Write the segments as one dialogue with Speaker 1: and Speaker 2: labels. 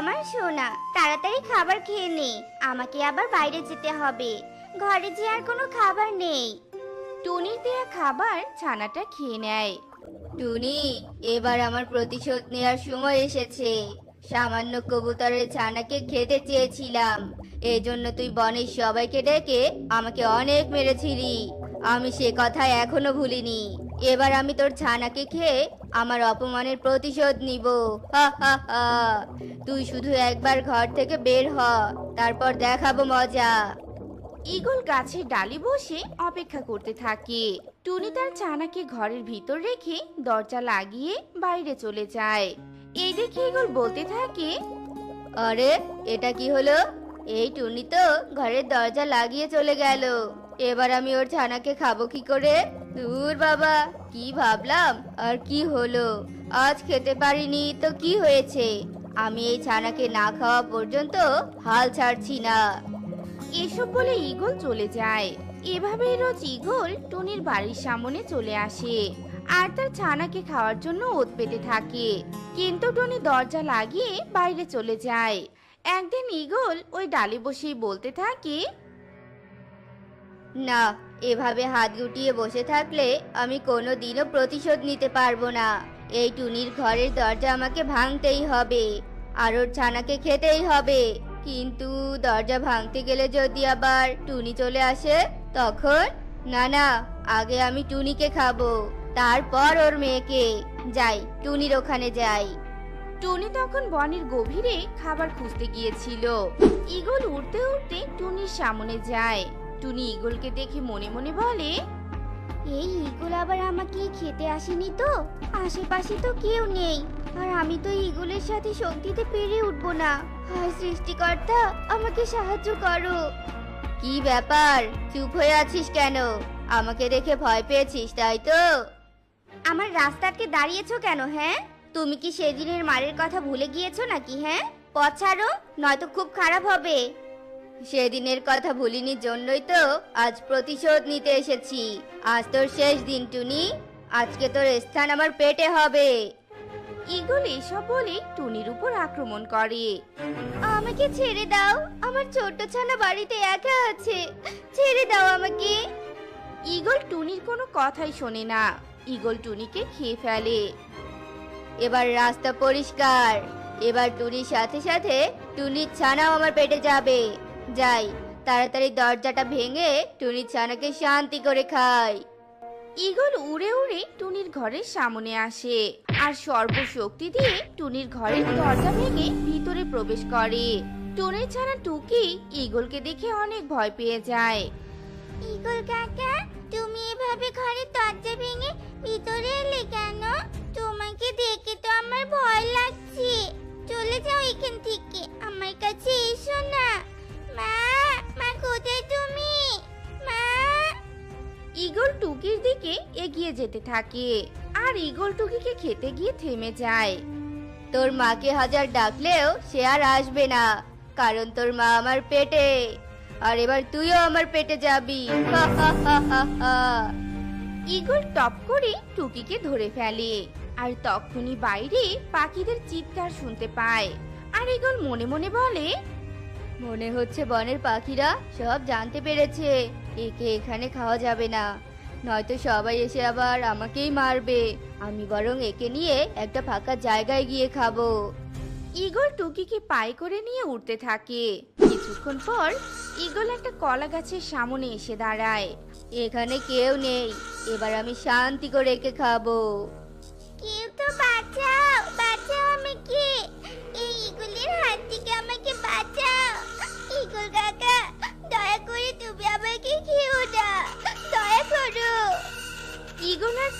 Speaker 1: আমার সোনা, তাড়াতাড়ি খাবার খেয়ে নে। আমাকে আবার বাইরে যেতে হবে। ঘরে যে আর কোনো খাবার নেই।
Speaker 2: টুনির দেয়া খাবার ছানাটা খেয়ে নেয়।
Speaker 3: টুনি, এবার আমার প্রতিশোধ নেওয়ার সময় এসেছে। সামান্য কবুতরের ছানাকে খেতে চেয়েছিলাম। এই জন্য তুই বনের সবাইকে ডেকে আমাকে অনেক মেরেছিলি। আমি সে কথা এখনও ভুলিনি। এবার আমি তোর ছানাকে খেয়ে আমার অপমানের প্রতিশোধ নিব। হা হা হা। তুই শুধু একবার ঘর থেকে বের হ তারপর দেখাবো মজা।
Speaker 2: ঈগল গাছের ডালে বসে অপেক্ষা করতে থাকে। টুনি তার চানাকে ঘরের ভিতর রেখে দরজা লাগিয়ে বাইরে চলে যায়। এই দেখে ঈগল বলতে থাকে
Speaker 3: আরে এটা কি হলো? এই টুনি তো ঘরের দরজা লাগিয়ে চলে গেল। এবার আমি ওর ছানাকে খাব কি করে? দূর বাবা, কি ভাবলাম? আর কি হলো? আজ খেতে পারিনি, তো কি হয়েছে? আমি এই ছানাকে না খাওয়া পর্যন্ত হাল ছাড়ছি না।
Speaker 2: এসব বলে ঈগল চলে যায়। এভাবেই রোজ ঈগল টুনির বাড়ির সামনে চলে আসে। আর তার ছানাকে খাওয়ার জন্য ওত পেতে থাকে। কিন্তু টুনি দরজা লাগিয়ে বাইরে চলে যায়। একদিন ঈগল ওই ডালে বসেই বলতে থাকে
Speaker 3: না, এভাবে হাত গুটিয়ে বসে থাকলে আমি কোনো দিনও প্রতিশোধ নিতে পারব না। এই টুনির ঘরের দরজা আমাকে ভাঙতেই হবে, আর ওর ছানাকে খেতেই হবে। কিন্তু দরজা ভাঙতে গেলে যদি আবার টুনি চলে আসে, তখন না না, আগে আমি টুনিকে খাব, তারপর ওর মেয়েকে। যাই, টুনির ওখানে যাই।
Speaker 2: টুনি তখন বনের গভীরে খাবার খুঁজতে গিয়েছিল। ঈগল উড়তে উড়তে টুনির সামনে যায়। টুনি ঈগলকে দেখে মনে মনে বলে
Speaker 1: এই ইগল আবার আমাকে খেতে আসেনি তো? আশেপাশে তো কেউ নেই। আর আমি তো ইগলের সাথে শক্তিতে পেরে উঠবো না। হায় সৃষ্টিকর্তা আমাকে সাহায্য করো।
Speaker 3: কি ব্যাপার? চুপ হয়ে আছিস কেন? আমাকে দেখে ভয় পেয়েছিস তাই তো?
Speaker 1: আমার রাস্তাকে দাঁড়িয়েছো কেন হ্যাঁ? তুমি কি সেদিনের মারের কথা ভুলে গিয়েছো নাকি হ্যাঁ? পথ ছাড়ো নয়তো খুব খারাপ হবে।
Speaker 3: সেদিনের কথা ভুলিনি জন্যই তো আজ প্রতিশোধ নিতে এসেছি। আজ তোর শেষ দিন টুনি। আজকে তোর স্থান আমার পেটে হবে।
Speaker 2: ঈগল এসব বলে টুনির উপর আক্রমণ করে।
Speaker 1: আমাকে ছেড়ে দাও। আমার ছোট্ট ছানা বাড়িতে একা আছে। ছেড়ে দাও আমাকে।
Speaker 2: ঈগল টুনির কোনো কথাই শোনে না। ঈগল টুনিকে খেয়ে ফেলে।
Speaker 3: এবার রাস্তা পরিষ্কার। এবার টুনির সাথে সাথে টুনির ছানাও আমার পেটে যাবে। যাই তাড়াতাড়ি দরজাটা ভেঙে টুনির ছানাকে শান্তি করে খাই
Speaker 2: ঈগল উড়ে উড়ে টুনির ঘরের সামনে আসে আর সর্বশক্তি দিয়ে টুনির ঘরের দরজা ভেঙে ভিতরে প্রবেশ করে। টুনির ছানা টুকি ঈগলকে দেখে অনেক ভয় পেয়ে যায়।
Speaker 1: ইগল কাকা তুমি এভাবে ঘরের দরজা ভেঙে ভিতরে
Speaker 2: যেতে থাকে। আর ঈগল টুকিকে খেতে গিয়ে থেমে যায়।
Speaker 3: তোর মাকে হাজার ডাকলেও সে আর আসবে না, কারণ তোর মা আমার পেটে। আর এবার তুইও আমার পেটে যাবি।
Speaker 2: ঈগল টপ করে টুকিকে ধরে ফেলে। আর তখনই বাইরে পাখিদের চিৎকার শুনতে পায়। আর ঈগল মনে মনে বলে,
Speaker 3: মনে হচ্ছে বনের পাখিরা সব জানতে পেরেছে। একে এখানে খাওয়া যাবে না। নয়তো সবাই এসে আবার আমাকেই মারবে। আমি বরং একে নিয়ে একটা ফাঁকা জায়গায় গিয়ে খাব।
Speaker 2: ঈগল টুকিকে পায়ে করে নিয়ে উঠতে থাকে। কিছুক্ষণ পর ঈগল একটা কলা গাছের সামনে এসে দাঁড়ায়।
Speaker 3: এখানে কেউ নেই। এবার আমি শান্তি করে একে খাব।
Speaker 1: কেউ তো বাঁচাও বাঁচাও আমাকে। এই ইগলের হাত থেকে আমাকে বাঁচাও। ইগল কাকা দয়া করে তুমি আমাকে না দয়া করো
Speaker 2: ঈগল আর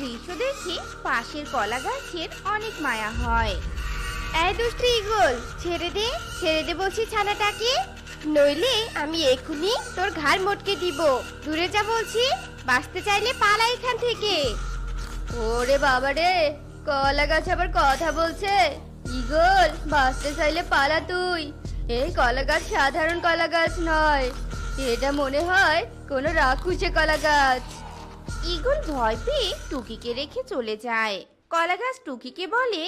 Speaker 2: দৃশ্য দেখে পাশের কলা গাছের অনেক মায়া হয়।
Speaker 1: এই দুষ্টু ইগল, ছেড়ে দে ছেড়ে দে বলছি ছানাটাকে। নইলে আমি এক্ষুনি তোর ঘাড় মোটকে দিব। দূরে যা বলছি, বাঁচতে চাইলে পালা এখান থেকে।
Speaker 3: ওরে বাবা রে কলা গাছ আবার কথা বলছে। ইগল, বাঁচতে চাইলে পালা তুই। এই কলা গাছ সাধারণ কলা গাছ নয়। এটা মনে হয় কোনো রাক্ষুসে কলা গাছ
Speaker 2: ঈগল ভয় পেয়ে টুকিকে রেখে চলে যায়। কলা গাছ টুকিকে বলে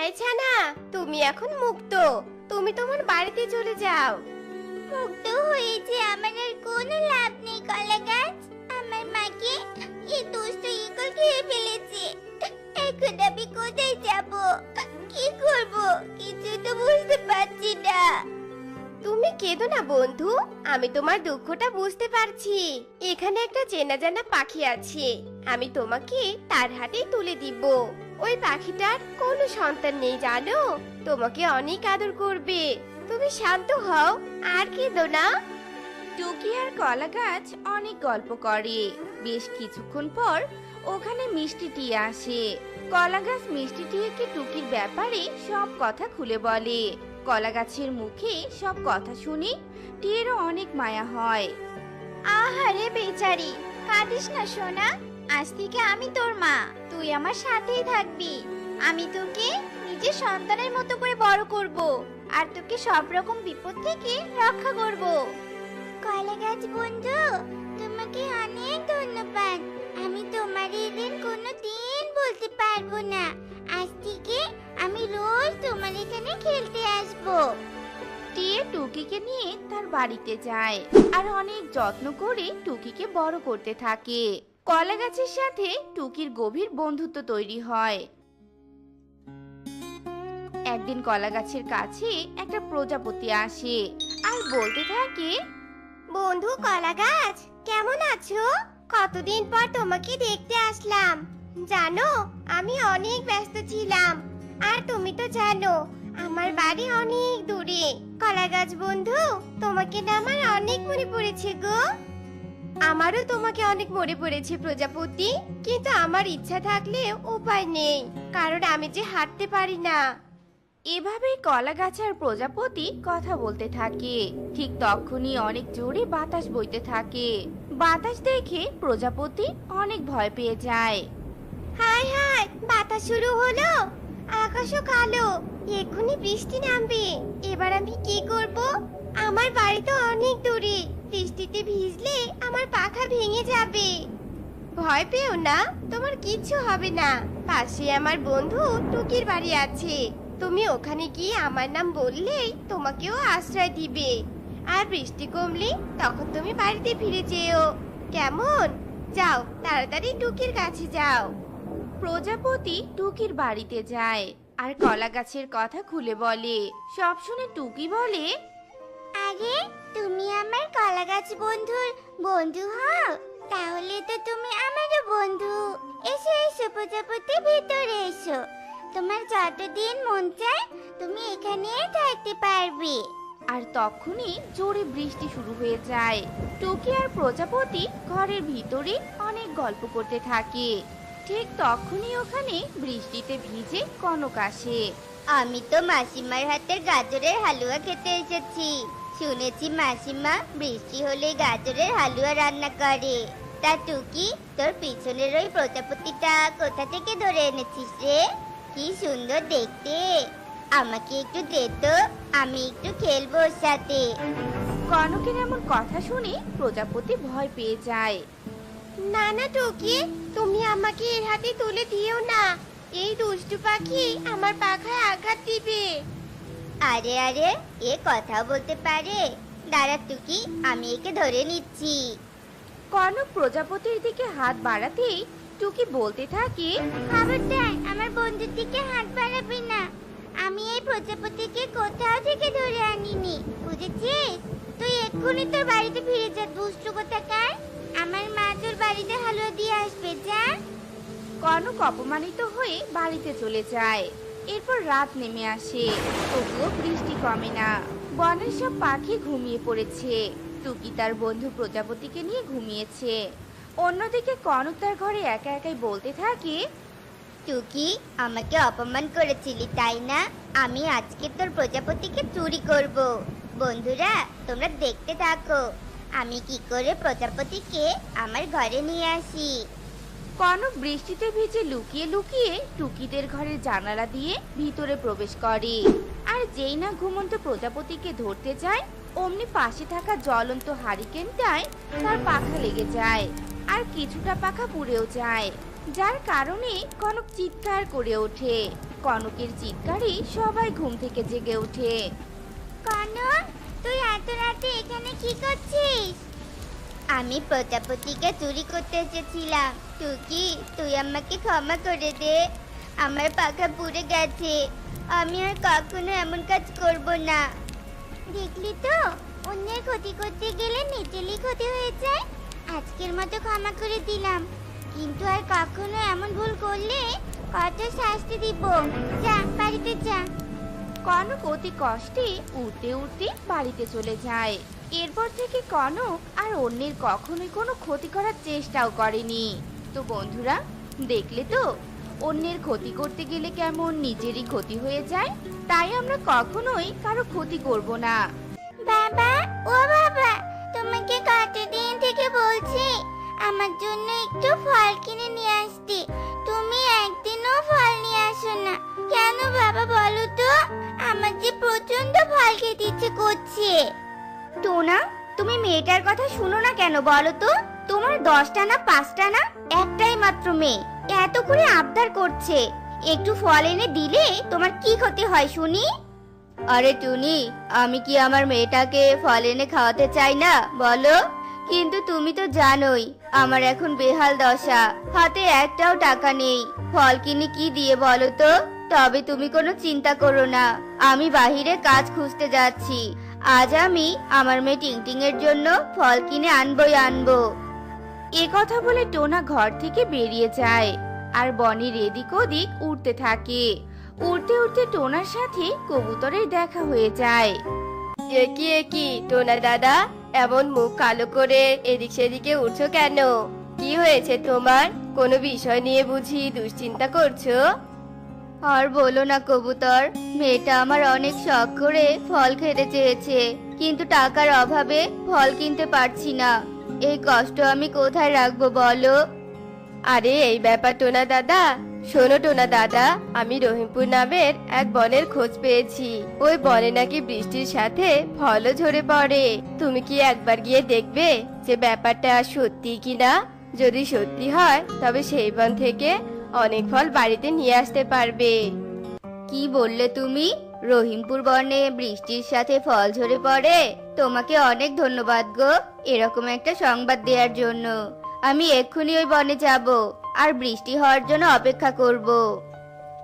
Speaker 4: এই ছানা তুমি এখন মুক্ত। তুমি তোমার বাড়িতে চলে যাও।
Speaker 1: মুক্ত হয়েছে আমার আর কোনো লাভ নেই কলা গাছ আমার মাকে এই দুষ্ট ইগল খেয়ে ফেলেছে। এখন আমি কোথায় যাব? কি করব? কিছু তো বুঝতে পারছি না।
Speaker 4: তুমি কেঁদো না, বন্ধু। আমি তোমার দুঃখটা বুঝতে পারছি। এখানে একটা চেনা জানা পাখি আছে। আমি তোমাকে তার হাতেই তুলে দিব। ওই পাখিটার কোনো সন্তান নেই, জানো? তোমাকে অনেক আদর করবে। তুমি শান্ত হও, আর কেঁদো না।
Speaker 2: টুকি আর কলা গাছ অনেক গল্প করে। বেশ কিছুক্ষণ পর ওখানে মিষ্টি টিয়ে আসে। কলা গাছ মিষ্টি টিয়েকে টুকির ব্যাপারে সব কথা খুলে বলে। কলা গাছের মুখে সব কথা শুনে টিয়েরও অনেক মায়া হয়।
Speaker 1: আহারে বেচারি কাঁদিস না সোনা। আজ থেকে আমি তোর মা তুই আমার সাথেই থাকবি। আমি তোকে নিজের সন্তানের মতো করে বড় করব আর তোকে সব রকম বিপদ থেকে রক্ষা করব। কলা গাছ বন্ধু তোমাকে অনেক ধন্যবাদ। আমি তোমার ঋণ কোনো দিন বলতে পারব না। আজ থেকে আমি রোজ তোমার এখানে খেলতে আসব।
Speaker 2: টিয়ে টুকিকে নিয়ে তার বাড়িতে যায় আর অনেক যত্ন করে টুকিকে বড় করতে থাকে। কলা গাছের সাথে টুকির গভীর বন্ধুত্ব তৈরি হয়। একদিন কলা গাছের কাছে একটা প্রজাপতি আসে আর বলতে থাকে
Speaker 4: বন্ধু কলা গাছ কেমন আছো? কতদিন পর তোমাকে দেখতে আসলাম। জানো আমি অনেক ব্যস্ত ছিলাম। আর তুমি তো জানো, আমার বাড়ি অনেক দূরে। কলা গাছ বন্ধু, তোমাকে না আমার অনেক মনে পড়েছে গো। আমারও তোমাকে অনেক মনে পড়েছে প্রজাপতি, কিন্তু আমার ইচ্ছা থাকলে উপায় নেই, কারণ আমি যে হাঁটতে পারি না।
Speaker 2: এভাবেই কলা গাছ আর প্রজাপতি কথা বলতে থাকে। ঠিক তখনই অনেক জোরে বাতাস বইতে থাকে। বাতাস দেখে প্রজাপতি অনেক ভয় পেয়ে যায়।
Speaker 4: হাই হাই বাতাস শুরু হলো। আকাশও কালো। এক্ষুনি বৃষ্টি নামবে। এবার আমি কি করব? আমার বাড়ি তো অনেক দূরে। বৃষ্টিতে ভিজলে আমার পাখা ভেঙে যাবে। ভয় পেও না, তোমার কিচ্ছু হবে না। পাশে আমার বন্ধু টুকির বাড়ি আছে। তুমি ওখানে গিয়ে আমার নাম বললেই তোমাকেও আশ্রয় দিবে। আর বৃষ্টি কমলে তখন তুমি বাড়িতে ফিরে যেও। কেমন? যাও, তাড়াতাড়ি টুকির কাছে যাও।
Speaker 2: প্রজাপতি টুকির বাড়িতে যায় আর কলা গাছের কথা খুলে বলে। সব শুনে টুকি বলে
Speaker 1: আরে তুমি আমার কলা গাছ বন্ধুর বন্ধু হও তাহলে তো তুমি আমারও বন্ধু। এসো এসো প্রজাপতি ভিতরে এসো। তোমার যতদিন মন চায় তুমি এখানে থাকতে পারবে।
Speaker 2: আর তখনই জোরে বৃষ্টি শুরু হয়ে যায়। টুকি আর প্রজাপতি ঘরের ভিতরে অনেক গল্প করতে থাকে। ঠিক তখনই ওখানে বৃষ্টিতে ভিজে কনক আসে।
Speaker 3: আমি তো মাসিমার হাতে গাজরের হালুয়া খেতে এসেছি। শুনেছি মাসিমা বৃষ্টি হলে গাজরের হালুয়া রান্না করে। তা টুকি তোর পিছনের ওই প্রজাপতিটা কোথা থেকে ধরে এনেছিস রে? কি সুন্দর দেখতে। আমাকে একটু দে তো আমি একটু খেলব ওর সাথে।
Speaker 2: কনকের এমন কথা শুনে প্রজাপতি ভয় পেয়ে যায়।
Speaker 4: না না টুকি তুমি আমাকে এর হাতে তুলে দিও না। এই দুষ্টু পাখি আমার পাখায় আঘাত দিবে।
Speaker 3: আরে আরে এ কথা বলতে পারে। দাঁড়া টুকি আমি একে ধরে নিচ্ছি।
Speaker 2: কনক প্রজাপতির দিকে হাত বাড়াতেই টুকি বলতে থাকে?
Speaker 1: খবরদার আমার বন্ধুর দিকে হাত বাড়াবে না। আমি এই প্রজাপতিকে কোথাও থেকে ধরে আনিনি বুঝেছিস? তুই এক্ষুনি তোর বাড়িতে ফিরে যা দুষ্টু কোথাকার। বাড়িতে হালুয়া দিয়ে আসবে যা।
Speaker 2: কনক অপমানিত হয়ে বাড়িতে চলে যায়। এরপর রাত নেমে আসে। তবুও বৃষ্টি কমে না। বনের সব পাখি ঘুমিয়ে পড়েছে। টুকি তার বন্ধু প্রজাপতিকে নিয়ে ঘুমিয়েছে। অন্যদিকে কনক তার ঘরে একা একাই বলতে থাকে
Speaker 3: টুকি আমাকে অপমান করেছিলি তাই না? আমি আজকে তোর প্রজাপতিকে চুরি করব। বন্ধুরা তোমরা দেখতে থাকো। আমি কি করে প্রজাপতিকে আমার ঘরে নিয়ে আসি?
Speaker 2: কনক বৃষ্টিতে ভিজে লুকিয়ে লুকিয়ে টুকিদের ঘরের জানালা দিয়ে ভিতরে প্রবেশ করে। আর যেই না ঘুমন্ত প্রজাপতিকে ধরতে যায় অমনি পাশে থাকা জ্বলন্ত হারিকেনটায় তার পাখা লেগে যায় আর কিছুটা পাখা পুড়েও যায়। যার কারণে কনক চিৎকার করে ওঠে। কনকের চিৎকারে সবাই ঘুম থেকে জেগে ওঠে।
Speaker 1: কনক তুই এত রাতে এখানে কি করছিস?
Speaker 4: আমি প্রজাপতিকে চুরি করতে এসেছিলাম। টুকি, তুই আমাকে ক্ষমা করে দে। আমার পাখা পুড়ে গেছে। আমি আর কখনো এমন কাজ করব না।
Speaker 1: দেখলি তো, অন্যের ক্ষতি করতে গেলে নিজেরই ক্ষতি হয়ে যায়। আজকের মতো ক্ষমা করে দিলাম। কিন্তু আর কখনো এমন ভুল করলে কত শাস্তি দিব। যা, বাড়িতে যা।
Speaker 2: কনক অতি কষ্টে উঠতে উঠতে বাড়িতে চলে যায়। এরপর থেকে কনক আর অন্যের কখনোই কোনো ক্ষতি করার চেষ্টাও করেনি। তো বন্ধুরা, দেখলে তো? অন্যের ক্ষতি করতে গেলে কেমন নিজেরই ক্ষতি হয়ে যায়, তাই আমরা কখনোই কারও ক্ষতি করব না।
Speaker 1: বাবা, ও বাবা, তোমাকে কতদিন থেকে বলছি, আমার জন্য একটু ফল কিনে নিয়ে আসতে। তুমি একদিনও ফল নিয়ে আসো না। কেন বাবা বলো তো? আমার যে প্রচণ্ড ফল খেতে ইচ্ছে করছে।
Speaker 2: টোনা তুমি মেয়েটার কথা শুনো না কেন বলো তো? তোমার দশটা না পাঁচটা না? একটাই মাত্র মেয়ে। এত করে আবদার করছে। একটু ফল এনে দিলে তোমার কি ক্ষতি হয় শুনি?
Speaker 3: আরে টুনি আমি কি আমার মেয়েটাকে ফল এনে খাওয়াতে চাই না? বলো। কিন্তু তুমি তো জানোই আমার এখন বেহাল দশা। হাতে একটাও টাকা নেই। ফল কিনে কি দিয়ে বলো তো? তবে তুমি কোনো চিন্তা করো না। আমি বাহিরে কাজ খুঁজতে যাচ্ছি। আজ আমি আমার মেয়ে টিংটিং এর জন্য ফল কিনে আনবই আনব।
Speaker 2: এ কথা বলে টোনা ঘর থেকে বেরিয়ে যায়। আর বনির এদিক ওদিক উড়তে থাকে। উড়তে উড়তে টোনার সাথে কবুতরের দেখা হয়ে যায়।
Speaker 3: একি একি, টোনা দাদা, এমন মুখ কালো করে এদিক সেদিকে উঠছো কেন? কি হয়েছে তোমার? কোনো বিষয় নিয়ে বুঝি দুশ্চিন্তা করছ? আর বলো না, কবুতর, মেয়েটা আমার অনেক শখ করে ফল খেতে চেয়েছে, কিন্তু টাকার অভাবে ফল কিনতে পারছি না। এই কষ্ট আমি কোথায় রাখব বলো? আরে, এই ব্যাপার টোনা দাদা। শোনো টোনা দাদা, আমি রহিমপুর নামের এক বনের খোঁজ পেয়েছি। ওই বনে নাকি বৃষ্টির সাথে ফলও ঝরে পড়ে। তুমি কি একবার গিয়ে দেখবে যে ব্যাপারটা সত্যি কিনা? যদি সত্যি হয়, তবে সেই বন থেকে অনেক ফল বাড়িতে নিয়ে আসতে পারবে। কি বললে তুমি? রহিমপুর বনে বৃষ্টির সাথে ফল ঝরে পড়ে। তোমাকে অনেক ধন্যবাদ গো এরকম একটা সংবাদ দেওয়ার জন্য। আমি এক্ষুনি ওই বনে যাব আর বৃষ্টি হওয়ার জন্য অপেক্ষা করব।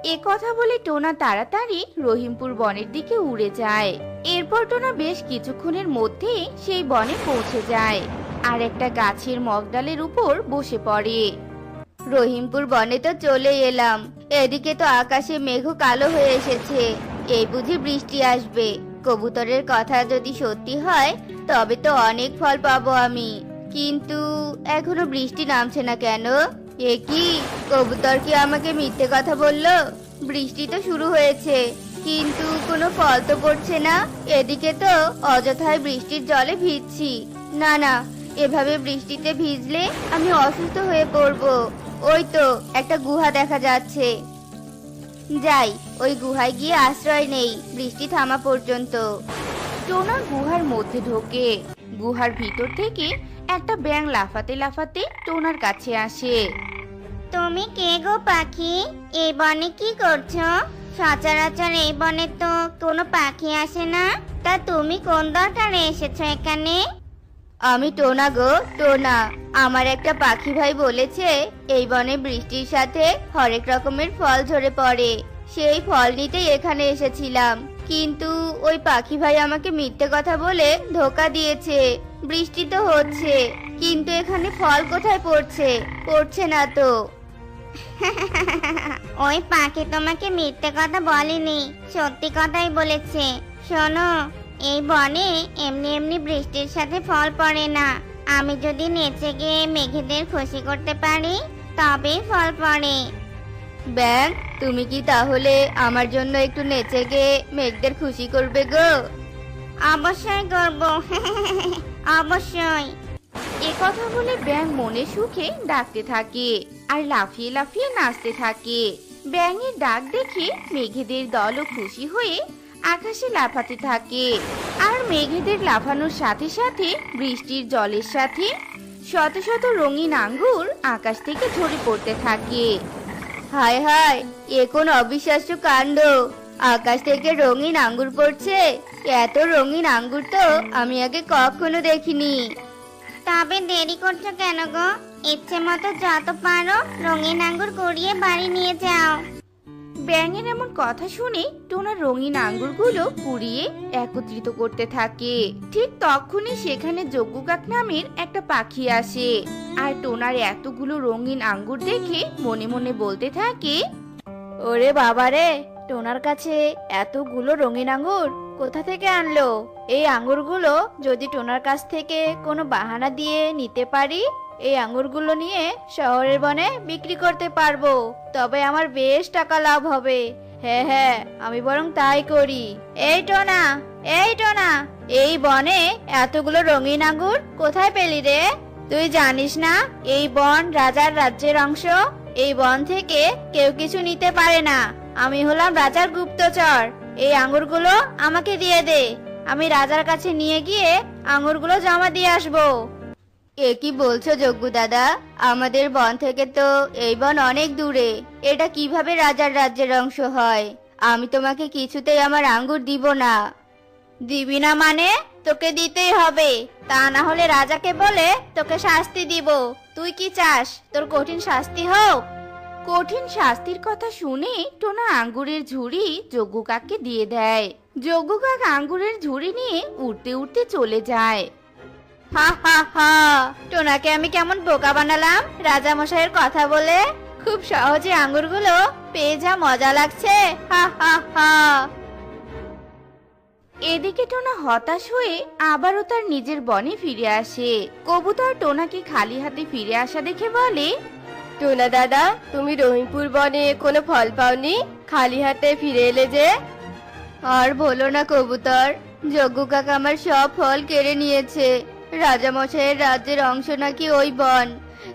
Speaker 2: এ কথা বলে টোনা তাড়াতাড়ি রহিমপুর বনের দিকে উড়ে যায়। এরপর টোনা বেশ কিছুক্ষণের মধ্যে সেই বনে পৌঁছে যায়। আর একটা গাছের মগডালের উপর বসে পড়ে।
Speaker 3: রহিমপুর বনে তো চলে এলাম। এদিকে তো আকাশে মেঘ কালো হয়ে এসেছে। এই বুঝি বৃষ্টি আসবে। কবুতরের কথা যদি সত্যি হয়, তবে তো অনেক ফল পাবো আমি। কিন্তু এখনও বৃষ্টি নামছে না কেন? এ কি? কবুতর কি আমাকে মিথ্যে কথা বলল? বৃষ্টি তো শুরু হয়েছে, কিন্তু কোনো ফল তো পড়ছে না। এদিকে তো অযথায় বৃষ্টির জলে ভিজছি। না না, এভাবে বৃষ্টিতে ভিজলে আমি অসুস্থ হয়ে পড়ব। ওই তো একটা গুহা দেখা যাচ্ছে। যাই ওই গুহায় গিয়ে আশ্রয় নেই বৃষ্টি থামা পর্যন্ত।
Speaker 2: টোনা গুহার মধ্যে ঢোকে। গুহার ভিতর থেকে একটা ব্যাং লাফাতে লাফাতে টোনার কাছে আসে।
Speaker 1: তুমি কে গো পাখি? এই বনে কি করছ? সচরাচর এই বনে তো কোনো পাখি আসে না। তা তুমি কোন দরকারে এসেছ এখানে?
Speaker 3: আমি টোনা গো, টোনা। আমার একটা পাখি ভাই বলেছে, এই বনে বৃষ্টির সাথে হরেক রকমের ফল ঝরে পড়ে। সেই ফল নিতেই এখানে এসেছিলাম। কিন্তু ওই পাখি ভাই আমাকে মিথ্যে কথা বলে ধোকা দিয়েছে। বৃষ্টি তো হচ্ছে, কিন্তু এখানে ফল কোথায় পড়ছে? পড়ছে না তো।
Speaker 1: ওই পাখি তোমাকে মিথ্যে কথা বলেনি, সত্যি কথাই বলেছে। শোনো এই বনে এমনি এমনি বৃষ্টির সাথে ফল পড়ে না। আমি যদি নেচে গিয়ে মেঘেদের খুশি করতে পারি তবেই ফল পড়ে।
Speaker 3: ব্যাং তুমি কি তাহলে আমার জন্য একটু নেচে গিয়ে মেঘদের খুশি করবে গো?
Speaker 1: অবশ্যই করব। অবশ্যই।
Speaker 2: এ কথা বলে ব্যাং মনে সুখে ডাকতে থাকে আর লাফিয়ে লাফিয়ে নাচতে থাকে। ব্যাঙের ডাক দেখে মেঘেদের দলও খুশি হয়ে আকাশে লাফাতে থাকে। আর মেঘেদের লাফানোর সাথে সাথে বৃষ্টির জলের সাথে শত শত রঙিন আঙ্গুর আকাশ থেকে ঝরে পড়তে থাকে।
Speaker 5: হায় হায়, এ কোন অবিশ্বাস্য কাণ্ড! আকাশ থেকে রঙিন আঙ্গুর পড়ছে। এত রঙিন আঙ্গুর তো আমি আগে কখনো দেখিনি।
Speaker 6: তবে দেরি করছ কেন গো? ইচ্ছে মতো যত পারো রঙিন আঙ্গুর কুড়িয়ে বাড়ি নিয়ে যাও।
Speaker 2: ব্যাঙের এমন কথা শুনে টোনা রঙিন আঙ্গুরগুলো কুড়িয়ে একত্রিত করতে থাকে। ঠিক তখনই সেখানে যজ্ঞকাক নামের একটা পাখি আসে। আর টোনার এতগুলো রঙিন আঙ্গুর দেখে মনে মনে বলতে থাকে,
Speaker 5: ওরে বাবারে টোনার কাছে এতগুলো রঙিন আঙ্গুর কোথা থেকে আনলো? এই আঙ্গুরগুলো যদি টোনার কাছ থেকে কোনো বাহানা দিয়ে নিতে পারি? এই আঙ্গুরগুলো নিয়ে শহরের বনে বিক্রি করতে পারব। তবে আমার বেশ টাকা লাভ হবে। হ্যাঁ হ্যাঁ আমি বরং তাই করি। এই টোনা এই টোনা, এই বনে এতগুলো রঙিন আঙ্গুর কোথায় পেলি রে? তুই জানিস না, এই বন রাজার রাজ্যের অংশ। এই বন থেকে কেউ কিছু নিতে পারে না। আমি হলাম রাজার গুপ্তচর। এই আঙ্গুরগুলো আমাকে দিয়ে দে। আমি রাজার কাছে নিয়ে গিয়ে আঙ্গুরগুলো জমা দিয়ে আসব। এ কি বলছো, যজ্ঞ দাদা? আমাদের বন থেকে তো এই বন অনেক দূরে। এটা কীভাবে রাজার রাজ্যের অংশ হয়? আমি তোমাকে কিছুতেই আমার আঙ্গুর দিব না। দিবি না মানে? তোকে দিতেই হবে। তা না হলে রাজাকে বলে তোকে শাস্তি দিব। তুই কি চাস? তোর কঠিন শাস্তি হোক।
Speaker 2: কঠিন শাস্তির কথা শুনে টোনা আঙ্গুরের ঝুড়ি যজ্ঞকাককে দিয়ে দেয়। যজ্ঞকাক আঙ্গুরের ঝুড়ি নিয়ে উঠতে উঠতে চলে যায়।
Speaker 5: হা হা হা। টোনাকে আমি কেমন বোকা বানালাম? রাজা মশাইয়ের কথা বলে খুব সহজে আঙ্গুরগুলো পেয়ে যা মজা লাগছে। হা হা হা।
Speaker 2: এদিকে টোনা হতাশ হয়ে আবারও তার নিজের বনে ফিরে আসে। কবুতর টোনাকে খালি হাতে ফিরে আসা দেখে বলে
Speaker 5: টোনা দাদা তুমি রহিমপুর বনে কোনো ফল পাওনি? খালি হাতে ফিরে এলে যে? আর বলো না কবুতর যজ্ঞ কাকা আমার সব ফল কেড়ে নিয়েছে। রাজামশাইয়ের রাজ্যের অংশ নাকি ওই বন।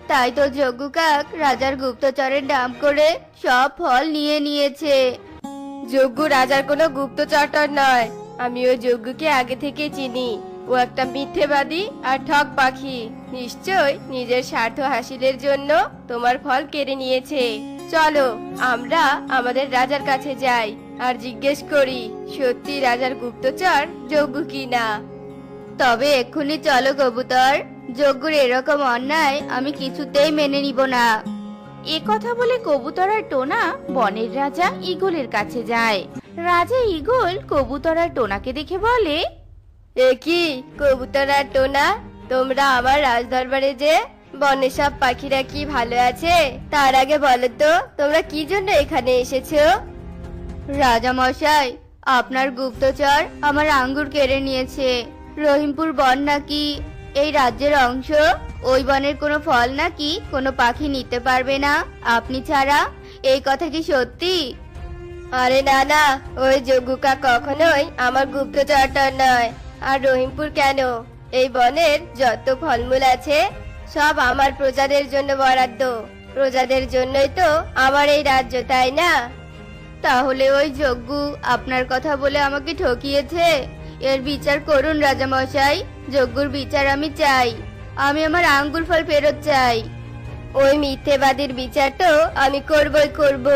Speaker 5: তাই তো যজ্ঞ কাক রাজার গুপ্তচরের নাম করে সব ফল নিয়ে নিয়েছে। যজ্ঞ রাজার কোনো গুপ্তচর নয়। আমি ওই যজ্ঞকে আগে থেকে চিনি। ও একটা মিথ্যেবাদী আর ঠক পাখি। নিশ্চয় নিজের স্বার্থ হাসিলের জন্য তোমার ফল কেড়ে নিয়েছে। চলো, আমরা আমাদের রাজার কাছে যাই আর জিজ্ঞেস করি, সত্যি রাজার গুপ্তচর যজ্ঞ কিনা? তবে এক্ষুনি চলো কবুতর। যজ্ঞর এরকম অন্যায় আমি কিছুতেই মেনে নিব না।
Speaker 2: এ কথা বলে কবুতর আর টোনা বনের রাজা ইগলের কাছে যায়। রাজা ইগল কবুতর আর টোনাকে দেখে বলে
Speaker 5: এ কি? কবুতর আর টোনা তোমরা আমার রাজদরবারে যে বনে সব পাখিরা কি ভালো আছে তার আগে বলো তো তোমরা কি জন্য এখানে এসেছ? রাজা মশাই আপনার গুপ্তচর আমার আঙ্গুর কেড়ে নিয়েছে। রহিমপুর বন নাকি এই রাজ্যের অংশ? ওই বনের কোনো ফল নাকি কোনো পাখি নিতে পারবে না? আপনি ছাড়া? এই কথা কি সত্যি? আরে না না ওই যজ্ঞকা কখনোই আমার গুপ্তচরটা নয়। আর রহিমপুর কেন? এই বনের যত ফলমূল আছে সব আমার প্রজাদের জন্য বরাদ্দ। প্রজাদের জন্যই তো আমার এই রাজ্য তাই না? তাহলে ওই যজ্ঞ আপনার কথা বলে আমাকে ঠকিয়েছে? এর বিচার করুন রাজামশাই, যজ্ঞর বিচার আমি চাই। আমি আমার আঙ্গুর ফল ফেরত চাই। ওই মিথ্যেবাদীর বিচার তো আমি করবই করব।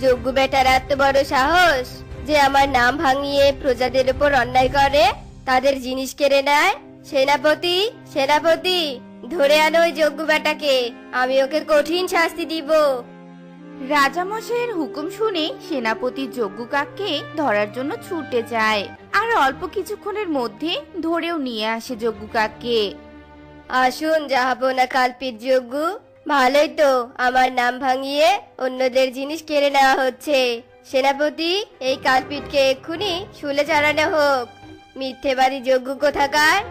Speaker 5: যজ্ঞ বেটার এত বড় সাহস যে আমার নাম ভাঙিয়ে প্রজাদের উপর অন্যায় করে, তাদের জিনিস কেড়ে নেয়। সেনাপতি সেনাপতি, ধরে আনো ওই যজ্ঞ বেটাকে, আমি ওকে কঠিন শাস্তি দিব।
Speaker 2: রাজামশাইয়ের হুকুম শুনে সেনাপতি যজ্ঞকাককে ধরার জন্য ছুটে যায়। আর অল্প কিছুক্ষণের মধ্যে ধরেও নিয়ে আসে যজ্ঞকাককে
Speaker 5: আসুন জাহাপনা কালপির যজ্ঞ ভালোই তো আমার নাম ভাঙিয়ে অন্যদের জিনিস কেড়ে নেওয়া হচ্ছে। সেনাপতি এই কালপিটকে এক্ষুনি শুলে চালানো হোক। মিথ্যেবাদী যজ্ঞ কোথাকার?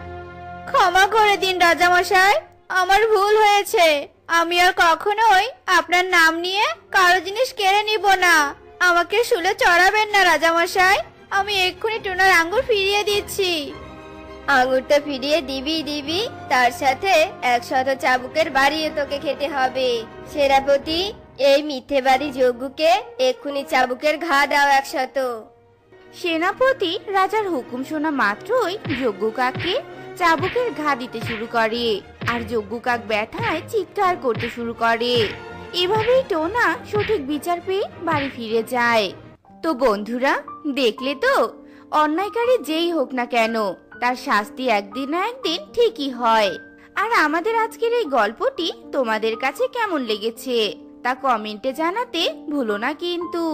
Speaker 5: ক্ষমা করে দিন রাজামশাই। আমার ভুল হয়েছে। আমি আর কখনোই আপনার নাম নিয়ে কারও জিনিস কেড়ে নিব না। আমাকে শুলে চড়াবেন না রাজামশাই। আমি এক্ষুনি টুনার আঙ্গুর ফিরিয়ে দিচ্ছি। আঙুরটা ফিরিয়ে দিবি দিবি, তার সাথে একশত চাবুকের বাড়িও তোকে খেতে হবে। সেনাপতি, এই মিথ্যেবাদী যজ্ঞকে এক্ষুনি চাবুকের ঘা দাও একশত।
Speaker 2: সেনাপতি রাজার হুকুম শোনা মাত্রই যজ্ঞ কাককে চাবুকের ঘা দিতে শুরু করে আর যজ্ঞ কাক ব্যথায় চিৎকার করতে শুরু করে। এভাবেই টোনা সঠিক বিচার পেয়ে বাড়ি ফিরে যায়। তো বন্ধুরা, দেখলে তো? অন্যায়কারী যেই হোক না কেন, তার শাস্তি একদিন না একদিন ঠিকই হয়। আর আমাদের আজকের এই গল্পটি তোমাদের কাছে কেমন লেগেছে, তা কমেন্টে জানাতে ভুলো না কিন্তু।